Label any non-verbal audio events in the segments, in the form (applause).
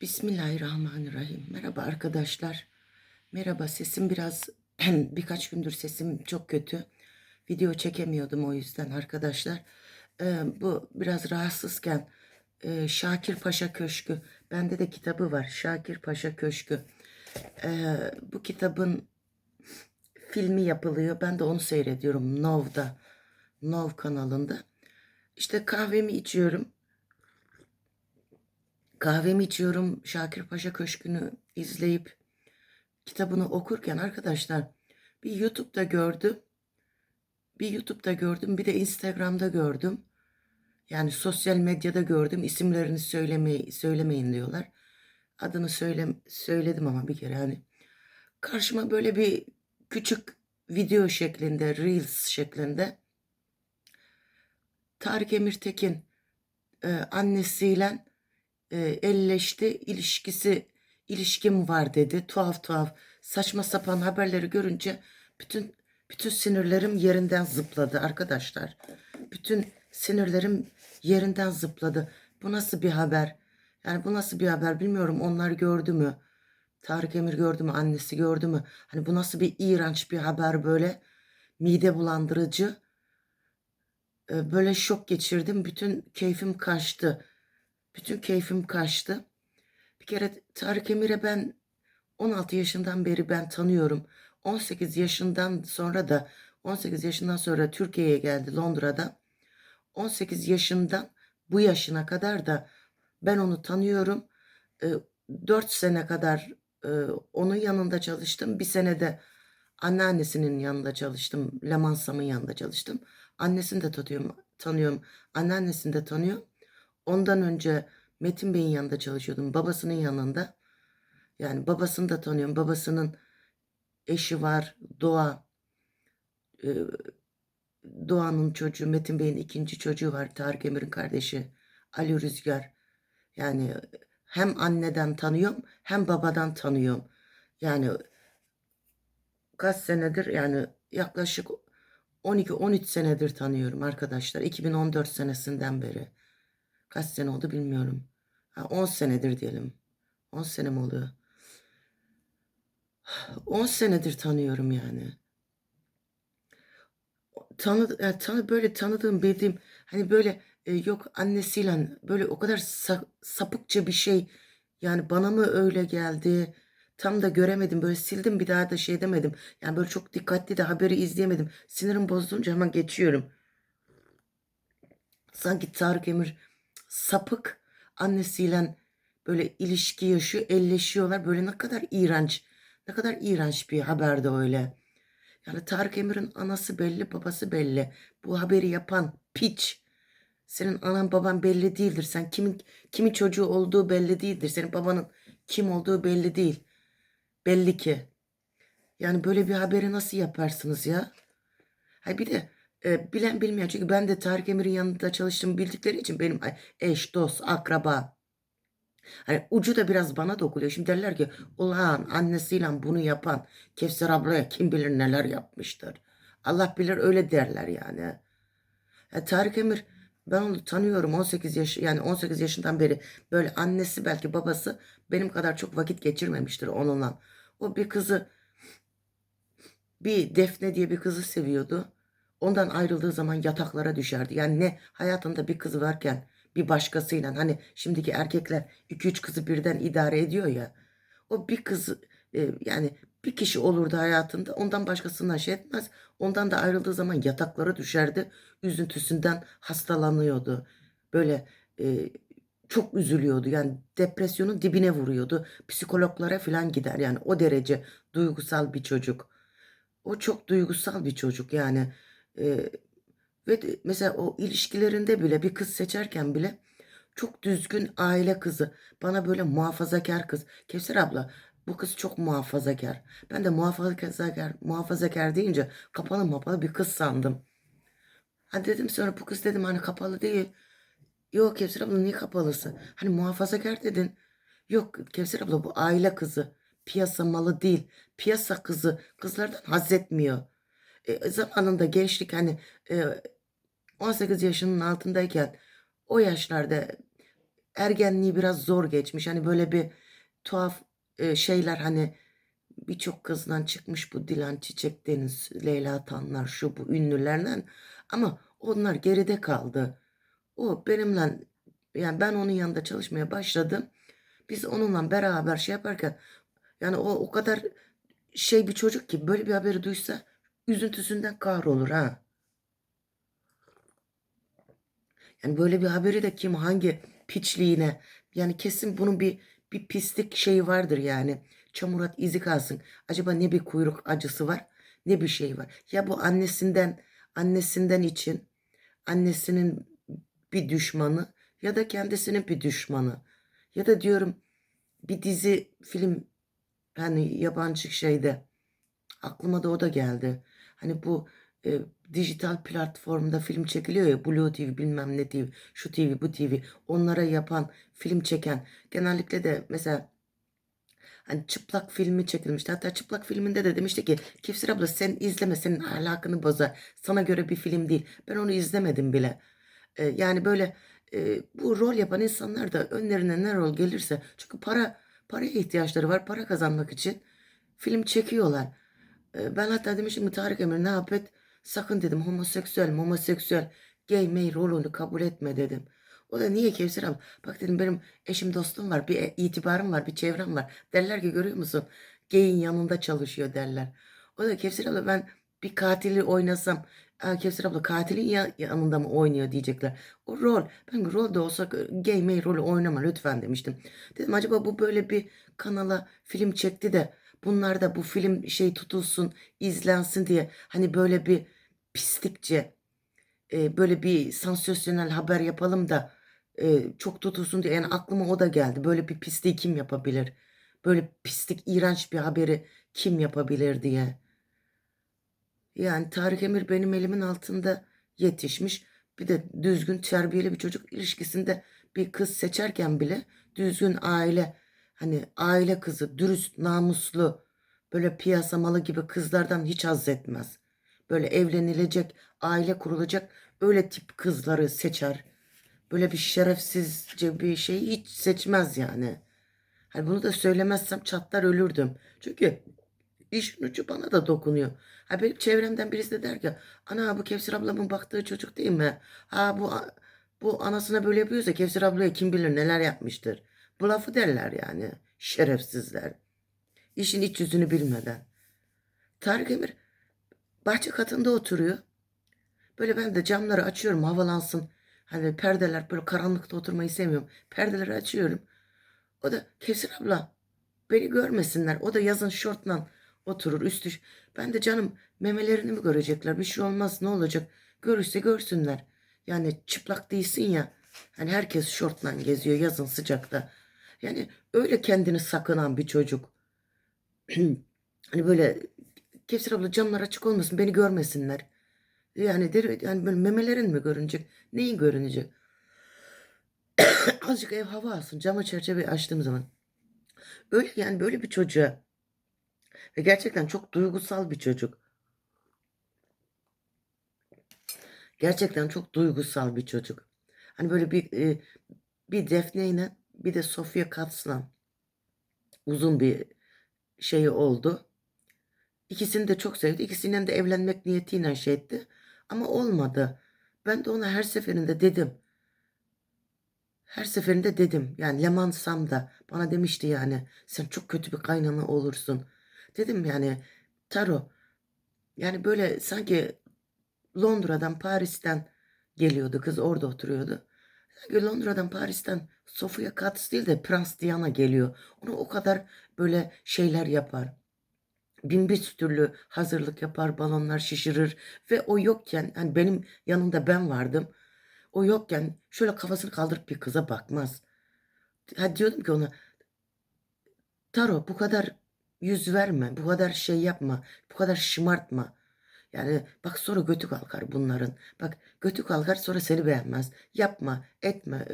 Bismillahirrahmanirrahim. Merhaba arkadaşlar. Merhaba sesim biraz (clears throat) birkaç gündür sesim çok kötü. Video çekemiyordum o yüzden arkadaşlar. Ee, bu biraz rahatsızken e, Şakir Paşa Köşkü. Bende de kitabı var. Şakir Paşa Köşkü. Ee, bu kitabın filmi yapılıyor. Ben de onu seyrediyorum Nov'da. Nov kanalında. İşte kahvemi içiyorum. Kahvemi içiyorum. Şakir Paşa Köşkü'nü izleyip kitabını okurken arkadaşlar bir YouTube'da gördüm. Bir YouTube'da gördüm. Bir de Instagram'da gördüm. Yani sosyal medyada gördüm. İsimlerini söylemeyi söylemeyin diyorlar. Adını söyle, söyledim ama bir kere hani. Karşıma böyle bir küçük video şeklinde, Reels şeklinde Tarık Emirtekin e, annesiyle e, elleşti. ilişkisi ilişkim var dedi. Tuhaf tuhaf saçma sapan haberleri görünce bütün bütün sinirlerim yerinden zıpladı arkadaşlar. Bütün sinirlerim yerinden zıpladı. Bu nasıl bir haber? Yani bu nasıl bir haber bilmiyorum. Onlar gördü mü? Tarık Emir gördü mü? Annesi gördü mü? Hani bu nasıl bir iğrenç bir haber böyle? Mide bulandırıcı. Ee, Böyle şok geçirdim. Bütün keyfim kaçtı. Bütün keyfim kaçtı. Bir kere Tarık Emir'e ben 16 yaşından beri ben tanıyorum. 18 yaşından sonra da 18 yaşından sonra Türkiye'ye geldi Londra'da. 18 yaşından bu yaşına kadar da ben onu tanıyorum. 4 sene kadar e, onun yanında çalıştım. Bir sene de anneannesinin yanında çalıştım. Lemansam'ın yanında çalıştım. Annesini de tanıyorum. tanıyorum. Anneannesini de tanıyorum. Ondan önce Metin Bey'in yanında çalışıyordum. Babasının yanında. Yani babasını da tanıyorum. Babasının eşi var. Doğa. Ee, Doğan'ın çocuğu. Metin Bey'in ikinci çocuğu var. Tarık Emir'in kardeşi. Ali Rüzgar. Yani hem anneden tanıyorum hem babadan tanıyorum. Yani kaç senedir yani yaklaşık 12-13 senedir tanıyorum arkadaşlar. 2014 senesinden beri. Kaç sene oldu bilmiyorum. Ha, 10 senedir diyelim. 10 sene mi oluyor? 10 senedir tanıyorum yani. Tanı, tanı böyle tanıdığım bildiğim hani böyle e, yok annesiyle böyle o kadar sa- sapıkça bir şey yani bana mı öyle geldi tam da göremedim böyle sildim bir daha da şey demedim yani böyle çok dikkatli de haberi izleyemedim sinirim bozulunca hemen geçiyorum sanki Tarık Emir sapık annesiyle böyle ilişki yaşıyor, elleşiyorlar. Böyle ne kadar iğrenç, ne kadar iğrenç bir haber de öyle. Yani Tarık Emir'in anası belli, babası belli. Bu haberi yapan piç. Senin anan baban belli değildir. Sen kimin kimin çocuğu olduğu belli değildir. Senin babanın kim olduğu belli değil. Belli ki. Yani böyle bir haberi nasıl yaparsınız ya? Ha bir de e, bilen bilmeyen çünkü ben de Tarık Emir'in yanında çalıştığımı bildikleri için benim eş, dost, akraba. Hani ucu da biraz bana dokunuyor. Şimdi derler ki ulan annesiyle bunu yapan Kevser ablaya kim bilir neler yapmıştır. Allah bilir öyle derler yani. Ya Tarık Emir ben onu tanıyorum 18 yaş yani 18 yaşından beri böyle annesi belki babası benim kadar çok vakit geçirmemiştir onunla. O bir kızı bir Defne diye bir kızı seviyordu. Ondan ayrıldığı zaman yataklara düşerdi. Yani ne hayatında bir kız varken bir başkasıyla hani şimdiki erkekler 2-3 kızı birden idare ediyor ya. O bir kız e, yani bir kişi olurdu hayatında ondan başkasından şey etmez. Ondan da ayrıldığı zaman yataklara düşerdi. Üzüntüsünden hastalanıyordu. Böyle e, çok üzülüyordu. Yani depresyonun dibine vuruyordu. Psikologlara falan gider yani o derece duygusal bir çocuk. O çok duygusal bir çocuk yani. Ve mesela o ilişkilerinde bile bir kız seçerken bile çok düzgün aile kızı. Bana böyle muhafazakar kız. Kevser abla bu kız çok muhafazakar. Ben de muhafazakar, muhafazakar deyince kapalı mapalı bir kız sandım. Ha dedim sonra bu kız dedim hani kapalı değil. Yok Kevser abla niye kapalısı? Hani muhafazakar dedin. Yok Kevser abla bu aile kızı. Piyasa malı değil. Piyasa kızı. Kızlardan haz etmiyor. Zamanında gençlik hani e, 18 yaşının altındayken o yaşlarda ergenliği biraz zor geçmiş. Hani böyle bir tuhaf şeyler hani birçok kızdan çıkmış bu Dilan Çiçek, Deniz, Leyla Tanlar, şu bu ünlülerden. Ama onlar geride kaldı. O benimle yani ben onun yanında çalışmaya başladım. Biz onunla beraber şey yaparken yani o o kadar şey bir çocuk ki böyle bir haberi duysa üzüntüsünden kahrolur ha. Yani böyle bir haberi de kim hangi piçliğine yani kesin bunun bir bir pislik şeyi vardır yani. Çamurat izi kalsın. Acaba ne bir kuyruk acısı var ne bir şey var. Ya bu annesinden annesinden için annesinin bir düşmanı ya da kendisinin bir düşmanı. Ya da diyorum bir dizi film hani yabancı şeyde aklıma da o da geldi. Hani bu e, dijital platformda film çekiliyor ya Blue TV bilmem ne TV şu TV bu TV onlara yapan film çeken genellikle de mesela hani çıplak filmi çekilmişti. Hatta çıplak filminde de demişti ki Kevser abla sen izleme senin ahlakını bozar. Sana göre bir film değil. Ben onu izlemedim bile. E, yani böyle e, bu rol yapan insanlar da önlerine ne rol gelirse çünkü para paraya ihtiyaçları var. Para kazanmak için film çekiyorlar. E, ben hatta demiştim ki Tarık Emir ne yap et? Sakın dedim homoseksüel, homoseksüel, gay may rolünü kabul etme dedim. O da niye Kevser abla? Bak dedim benim eşim dostum var, bir e- itibarım var, bir çevrem var. Derler ki görüyor musun? Gay'in yanında çalışıyor derler. O da Kevser abla ben bir katili oynasam Aa, Kevser abla katilin ya- yanında mı oynuyor diyecekler. O rol. Ben rolde olsa gay may rolü oynama lütfen demiştim. Dedim acaba bu böyle bir kanala film çekti de bunlar da bu film şey tutulsun, izlensin diye hani böyle bir pislikçe e, böyle bir sansasyonel haber yapalım da e, çok tutulsun diye yani aklıma o da geldi. Böyle bir pisliği kim yapabilir? Böyle pislik, iğrenç bir haberi kim yapabilir diye. Yani Tarık Emir benim elimin altında yetişmiş. Bir de düzgün terbiyeli bir çocuk ilişkisinde bir kız seçerken bile düzgün aile hani aile kızı dürüst namuslu böyle piyasa malı gibi kızlardan hiç haz etmez. Böyle evlenilecek aile kurulacak öyle tip kızları seçer. Böyle bir şerefsizce bir şeyi hiç seçmez yani. Hani bunu da söylemezsem çatlar ölürdüm. Çünkü İşin ucu bana da dokunuyor. Ha benim çevremden birisi de der ki ana bu Kevser ablamın baktığı çocuk değil mi? Ha bu bu anasına böyle yapıyorsa Kevser ablaya kim bilir neler yapmıştır. Bu lafı derler yani. Şerefsizler. İşin iç yüzünü bilmeden. Tarık Emir bahçe katında oturuyor. Böyle ben de camları açıyorum havalansın. Hani perdeler böyle karanlıkta oturmayı sevmiyorum. Perdeleri açıyorum. O da Kevser abla beni görmesinler. O da yazın şortla oturur üstü. Ben de canım memelerini mi görecekler? Bir şey olmaz ne olacak? Görürse görsünler. Yani çıplak değilsin ya. Hani herkes şortla geziyor yazın sıcakta. Yani öyle kendini sakınan bir çocuk. (clears throat) hani böyle Kevser abla camlar açık olmasın beni görmesinler. Yani der, yani böyle memelerin mi görünecek? Neyin görünecek? (clears throat) Azıcık ev hava alsın. Camı çerçeve açtığım zaman. Öyle yani böyle bir çocuğa ve gerçekten çok duygusal bir çocuk. Gerçekten çok duygusal bir çocuk. Hani böyle bir e, bir Defne ile bir de Sofia Katz'la uzun bir şey oldu. İkisini de çok sevdi. İkisinden de evlenmek niyetiyle şey etti. Ama olmadı. Ben de ona her seferinde dedim. Her seferinde dedim. Yani Leman Sam da bana demişti yani. Sen çok kötü bir kaynana olursun. Dedim yani Taro yani böyle sanki Londra'dan Paris'ten geliyordu kız orada oturuyordu. Londra'dan Paris'ten Sofia Katz değil de Prens Diana geliyor. Onu o kadar böyle şeyler yapar. Bin bir türlü hazırlık yapar, balonlar şişirir ve o yokken hani benim yanında ben vardım. O yokken şöyle kafasını kaldırıp bir kıza bakmaz. Ha diyordum ki ona Taro bu kadar yüz verme. Bu kadar şey yapma. Bu kadar şımartma. Yani bak sonra götü kalkar bunların. Bak götü kalkar sonra seni beğenmez. Yapma, etme.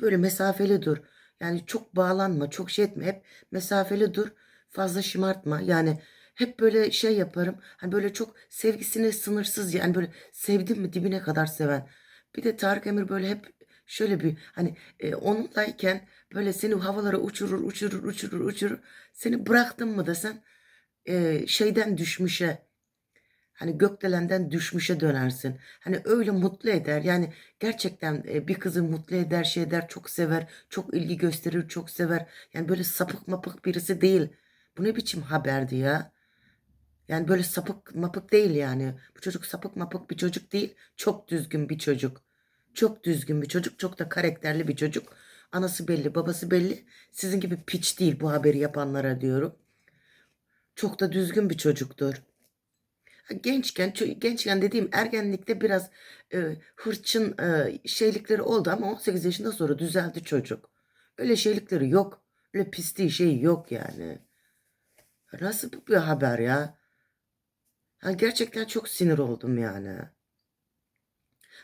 Böyle mesafeli dur. Yani çok bağlanma, çok şey etme. Hep mesafeli dur. Fazla şımartma. Yani hep böyle şey yaparım. Hani böyle çok sevgisini sınırsız yani böyle sevdim mi dibine kadar seven. Bir de Tarık Emir böyle hep Şöyle bir hani e, onunlayken böyle seni havalara uçurur uçurur uçurur uçurur. Seni bıraktım mı desen e, şeyden düşmüşe hani gökdelenden düşmüşe dönersin. Hani öyle mutlu eder. Yani gerçekten e, bir kızı mutlu eder, şey eder, çok sever, çok ilgi gösterir, çok sever. Yani böyle sapık mapık birisi değil. Bu ne biçim haberdi ya? Yani böyle sapık mapık değil yani. Bu çocuk sapık mapık bir çocuk değil. Çok düzgün bir çocuk. Çok düzgün bir çocuk. Çok da karakterli bir çocuk. Anası belli, babası belli. Sizin gibi piç değil bu haberi yapanlara diyorum. Çok da düzgün bir çocuktur. Gençken, gençken dediğim ergenlikte biraz e, hırçın e, şeylikleri oldu ama 18 yaşından sonra düzeldi çocuk. Öyle şeylikleri yok. Öyle pisliği şey yok yani. Nasıl bu bir haber ya? Ha, gerçekten çok sinir oldum yani.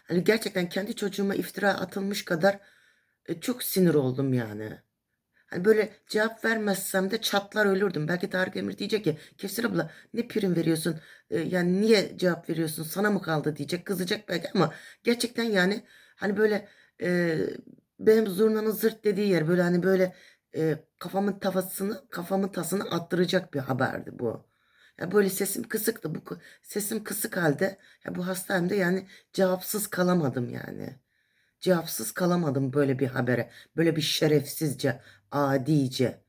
Hani gerçekten kendi çocuğuma iftira atılmış kadar e, çok sinir oldum yani. Hani böyle cevap vermezsem de çatlar ölürdüm. Belki Tarık Emir diyecek ki Kevser abla ne prim veriyorsun? E, yani niye cevap veriyorsun? Sana mı kaldı diyecek. Kızacak belki ama gerçekten yani hani böyle e, benim zurnanın zırt dediği yer böyle hani böyle e, kafamın tafasını kafamın tasını attıracak bir haberdi bu. Ya böyle sesim kısıktı. Bu sesim kısık halde ya bu hastanemde yani cevapsız kalamadım yani. Cevapsız kalamadım böyle bir habere. Böyle bir şerefsizce, adice.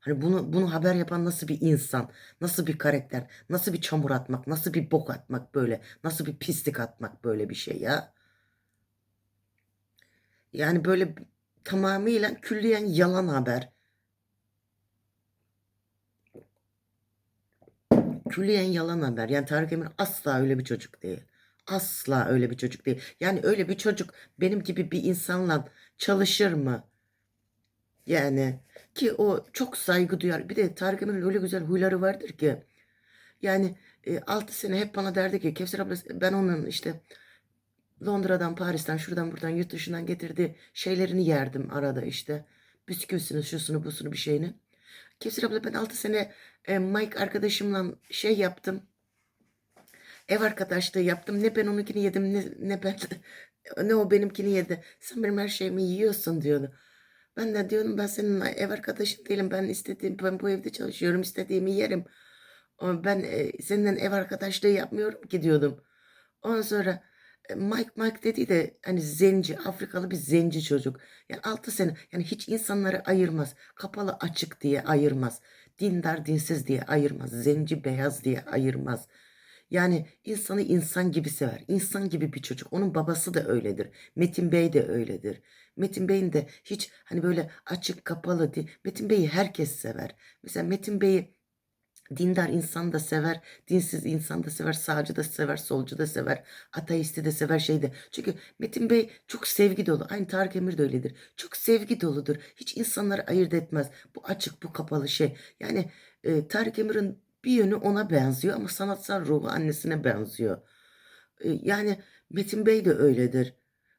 Hani bunu bunu haber yapan nasıl bir insan, nasıl bir karakter, nasıl bir çamur atmak, nasıl bir bok atmak böyle, nasıl bir pislik atmak böyle bir şey ya. Yani böyle tamamıyla külliyen yalan haber. Külliyen yalan haber. Yani Tarık Emir asla öyle bir çocuk değil. Asla öyle bir çocuk değil. Yani öyle bir çocuk benim gibi bir insanla çalışır mı? Yani ki o çok saygı duyar. Bir de Tarık Emir'in öyle güzel huyları vardır ki. Yani e, 6 sene hep bana derdi ki Kevser abla ben onun işte Londra'dan, Paris'ten, şuradan buradan, yurt dışından getirdiği şeylerini yerdim arada işte. Bisküvisini, şusunu, busunu bir şeyini. Kevser abla ben 6 sene e, Mike arkadaşımla şey yaptım. Ev arkadaşlığı yaptım. Ne ben onunkini yedim ne, ne ben (laughs) ne o benimkini yedi. Sen benim her şeyimi yiyorsun diyordu. Ben de diyorum ben senin ev arkadaşın değilim. Ben istediğim ben bu evde çalışıyorum. istediğimi yerim. Ben e, seninle ev arkadaşlığı yapmıyorum ki diyordum. Ondan sonra e, Mike Mike dedi de hani zenci Afrikalı bir zenci çocuk. Yani 6 sene yani hiç insanları ayırmaz. Kapalı açık diye ayırmaz. Dindar dinsiz diye ayırmaz. Zenci beyaz diye ayırmaz. Yani insanı insan gibi sever. İnsan gibi bir çocuk. Onun babası da öyledir. Metin Bey de öyledir. Metin Bey'in de hiç hani böyle açık kapalı değil. Metin Bey'i herkes sever. Mesela Metin Bey'i dindar insan da sever, dinsiz insan da sever, sağcı da sever, solcu da sever, ateisti de sever şeyde. Çünkü Metin Bey çok sevgi dolu. Aynı Tarık Emir de öyledir. Çok sevgi doludur. Hiç insanları ayırt etmez. Bu açık, bu kapalı şey. Yani e, Tarık Emir'in bir yönü ona benziyor ama sanatsal ruhu annesine benziyor. E, yani Metin Bey de öyledir.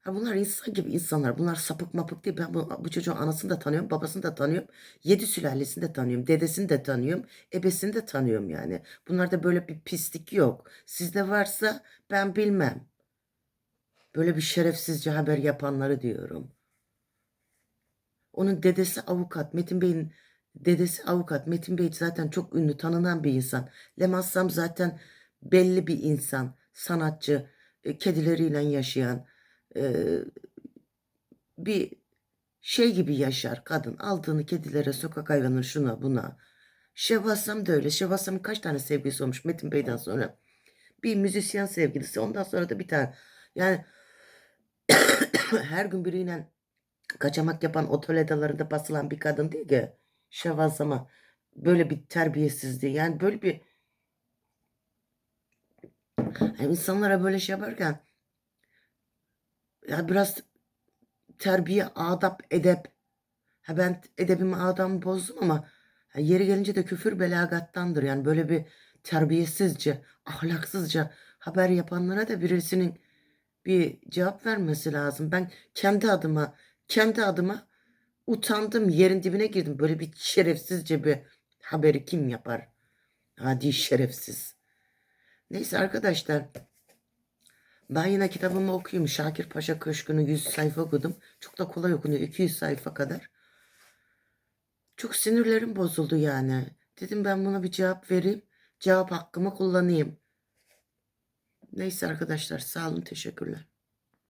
Bunlar insan gibi insanlar. Bunlar sapık mapık değil. Ben bu, bu çocuğun anasını da tanıyorum, babasını da tanıyorum. Yedi sülalesini de tanıyorum, dedesini de tanıyorum, ebesini de tanıyorum yani. Bunlarda böyle bir pislik yok. Sizde varsa ben bilmem. Böyle bir şerefsizce haber yapanları diyorum. Onun dedesi avukat. Metin Bey'in dedesi avukat. Metin Bey zaten çok ünlü, tanınan bir insan. Lemassam zaten belli bir insan. Sanatçı, e, kedileriyle yaşayan, e, bir şey gibi yaşar kadın. Aldığını kedilere, sokak hayvanı şuna buna. Şevvassam da öyle. Şevvassam'ın kaç tane sevgilisi olmuş Metin Bey'den sonra? Bir müzisyen sevgilisi. Ondan sonra da bir tane. Yani (coughs) her gün biriyle kaçamak yapan otoledalarında basılan bir kadın değil ki. Şevvassama böyle bir terbiyesizliği. Yani böyle bir yani insanlara böyle şey yaparken ya biraz terbiye, adap, edep. Ha ben edebimi adamı bozdum ama yeri gelince de küfür belagattandır. Yani böyle bir terbiyesizce, ahlaksızca haber yapanlara da birisinin bir cevap vermesi lazım. Ben kendi adıma, kendi adıma utandım, yerin dibine girdim. Böyle bir şerefsizce bir haberi kim yapar? Hadi şerefsiz. Neyse arkadaşlar, Ben yine kitabımı okuyayım. Şakir Paşa Köşkü'nü 100 sayfa okudum. Çok da kolay okunuyor. 200 sayfa kadar. Çok sinirlerim bozuldu yani. Dedim ben buna bir cevap vereyim. Cevap hakkımı kullanayım. Neyse arkadaşlar sağ olun teşekkürler.